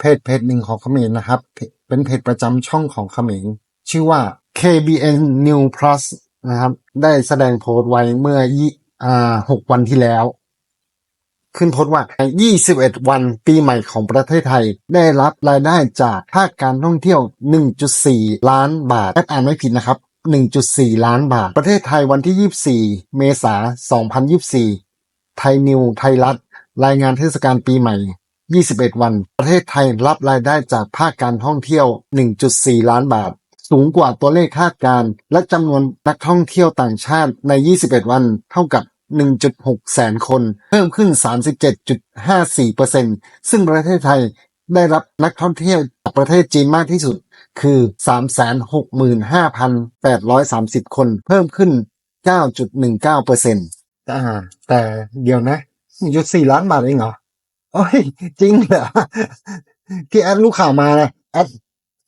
เพจเพจหนึ่งของเขมรนะครับ เป็นเพจประจำช่องของเขมรชื่อว่า KBN New Plus นะครับ ได้แสดงโพสต์ไว้เมื่อยี่อ่าหกวันที่แล้ว ขึ้นโพสต์ว่า 21 วันปีใหม่ของประเทศไทย ได้รับรายได้จากภาคการท่องเที่ยว 1.4 ล้านบาทแอดอ่านไม่ผิดนะครับ 1.4 ล้านบาท ประเทศไทยวันที่ 24 เมษายน 2024 ไทยนิว ไทยรัฐ รายงานเทศกาลปีใหม่ 21 วัน ประเทศไทยรับรายได้จากภาคการท่องเที่ยว 1.4 ล้านบาท สูงกว่าตัวเลขคาดการณ์และจำนวนนักท่องเที่ยวต่างชาติใน 21 วัน เท่ากับ 1.6 แสนคน เพิ่มขึ้น 37.54%ซึ่งประเทศไทยได้รับนักท่องเที่ยวจากประเทศจีนมากที่สุดคือ 365,830 คน เพิ่มขึ้น 9.19%อ่าแต่เดี๋ยวนะ ยุดสี่ล้านบาทเองเหรอ โอ้ยจริงเหรอที่แอดรู้ข่าวมานะแอด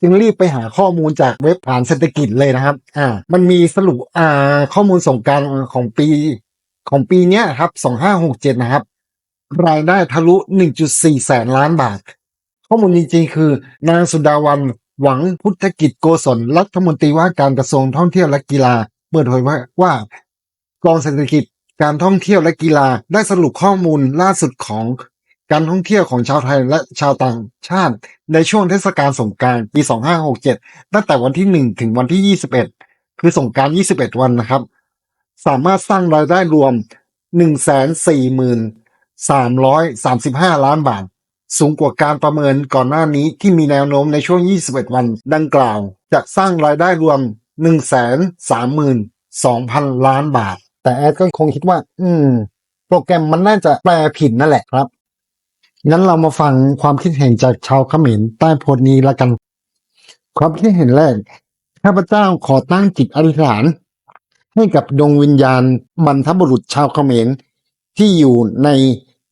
จึงรีบไปหาข้อมูลจากเว็บฐานเศรษฐกิจเลยนะครับ อ่า มันมีสรุปอ่าข้อมูลส่งการของปีของปีเนี้ยครับ2567นะครับ รายได้ทะลุ1.4แสนล้านบาท ข้อมูลจริงๆ คือนางสุดาวันหวังพุทธกิจโกศลรัฐมนตรีว่าการกระทรวงท่องเที่ยวและกีฬาเปิดเผยว่าว่ากองเศรษฐกิจการท่องเที่ยวและกีฬาได้สรุปข้อมูลล่าสุดของ การท่องเที่ยวของชาวไทยและชาวต่างชาติในช่วงเทศกาลสงกรานต์ปี 2567 ตั้งแต่วันที่ 1 ถึงวันที่ 21 คือสงกรานต์21 วันนะครับ สามารถสร้างรายได้รวม143,335 ล้านบาท สูงกว่าการประเมินก่อนหน้านี้ที่มีแนวโน้มในช่วง 21 วันดังกล่าว จะสร้างรายได้รวม 132,000 ล้านบาท แต่แอดก็คงคิดว่า อืม โปรแกรมมันน่าจะแปลผิดนั่นแหละครับ งั้นเรามาฟังความคิดเห็นจากชาวเขมรใต้โพสต์นี้ละกัน ความคิดเห็นแรกข้าพเจ้าขอตั้งจิตอธิษฐาน ให้กับดวงวิญญาณบรรพบุรุษชาวเขมร ที่อยู่ใน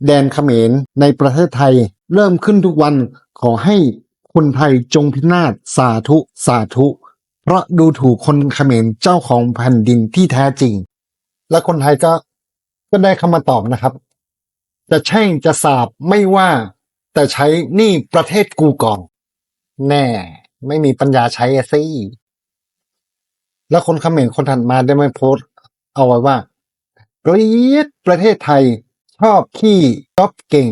แดนเขมรในประเทศไทย เริ่มขึ้นทุกวันขอให้คนไทยจงพินาศสาธุสาธุ เพราะดูถูกคนเขมรเจ้าของแผ่นดินที่แท้จริง และคนไทยก็ก็ได้เข้ามาตอบนะครับ จะแช่งจะสาบไม่ว่า แต่ใช้หนี่ประเทศกูก่อน แน่ ไม่มีปัญญาใช้อะสิแล้วคนเขมรคนถัดมาได้ไมาโพสต์ เอาไว้ว่าเกลียดประเทศไทยชอบขี้ก๊อปเก่ง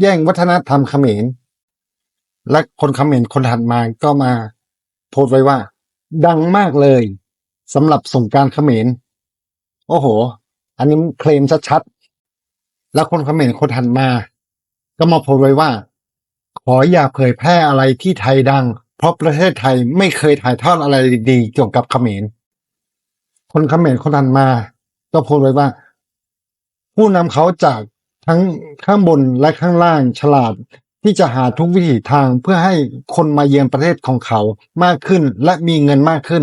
แย่งวัฒนธรรมเขมรและคนเขมรคนถัดมาก็มา โพสต์ไว้ว่า ดังมากเลยสำหรับสงกรารเขมรโอ้โห อันนี้เคลมชัดๆ แล้วคนเขมรคนถัดมา ก็มาโพสไว้ว่า ขออย่าเผยแพร่อะไรที่ไทยดัง เพราะประเทศไทยไม่เคยถ่ายทอดอะไรดีๆเกี่ยวกับเขมรคนเขมรคนถัดมา ก็โพสไว้ว่า ผู้นำเขาจากทั้งข้างบนและข้างล่างฉลาดที่จะหาทุกวิถีทางเพื่อให้คนมาเยือนประเทศของเขามากขึ้นและมีเงินมากขึ้น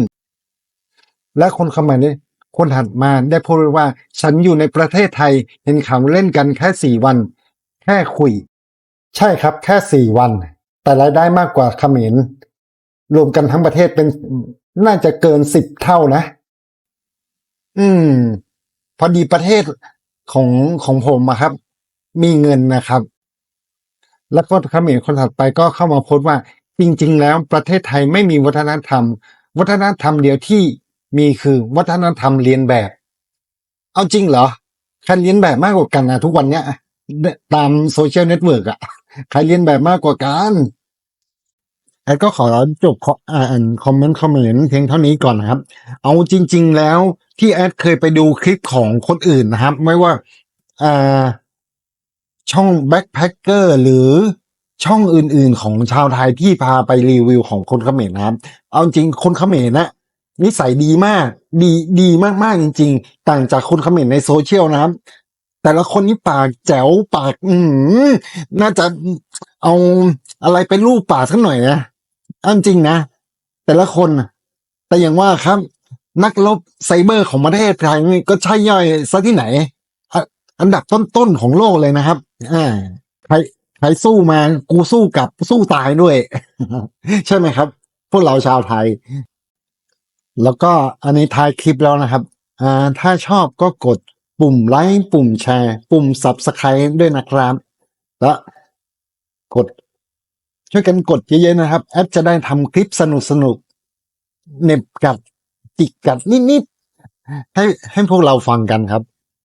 และคนเขมรนี่ คนถัดมาได้พูดว้ว่า ฉันอยู่ในประเทศไทยเห็นเขาเล่นกันแค่สี่วัน แค่คุย ใช่ครับแค่สี่วัน แต่รายได้มากกว่าเขมรรวมกันทั้งประเทศเป็นน่าจะเกินสิบเท่านะ อืม พอดีประเทศของของผมอะครับ มีเงินนะครับ แล้วก็เขมรคนถัดไปก็เข้ามาโพสต์ว่า จริง ๆ แล้วประเทศไทยไม่มีวัฒนธรรม วัฒนธรรมเดียวที่ มีคือวัฒนธรรมเรียนแบบ เอาจริงเหรอ ใครเรียนแบบมากกว่ากันนะทุกวันเนี้ยตามโซเชียลเน็ตเวิร์กอะใครเรียนแบบมากกว่ากันแอดก็ขอจบขออ่านคอมเมนต์คอมเมนต์เพียงเท่านี้ก่อนนะครับ เอาจริง ๆ แล้วที่แอดเคยไปดูคลิปของคนอื่นนะครับ ไม่ว่าอ่าช่องแบ็คแพคเกอร์หรือช่องอื่นๆ ของชาวไทยที่พาไปรีวิวของคนเขมรนะครับ เอาจริงคนเขมรนะ นิสัยดีมาก ดีดีมากๆจริง ๆ ต่างจากคนเขมรในโซเชียลนะครับ แต่ละคนนี่ปากแจ๋วปาก อืมน่าจะเอาอะไรไปลูบปากสักหน่อยนะเอาจริงนะ แต่ละคน แต่อย่างว่าครับ นักรบไซเบอร์ของประเทศไทยนี่ก็ใช่ย่อยซะที่ไหนอ,อันดับต้นๆของโลกเลยนะครับ อ่าใครใครสู้มา กูสู้กลับสู้ตายด้วย ใช่ไหมครับ พวกเราชาวไทย แล้วก็อันนี้ท้ายคลิปแล้วนะครับอ่าถ้าชอบก็กดปุ่มไลค์ปุ่มแชร์ ปุ่ม subscribe ด้วยนะครับ และกด ช่วยกันกดเยอะๆนะครับ แอดจะได้ทำคลิปสนุกๆเน็บกัดจิกกัดนิดๆให้ให้พวกเราฟังกันครับ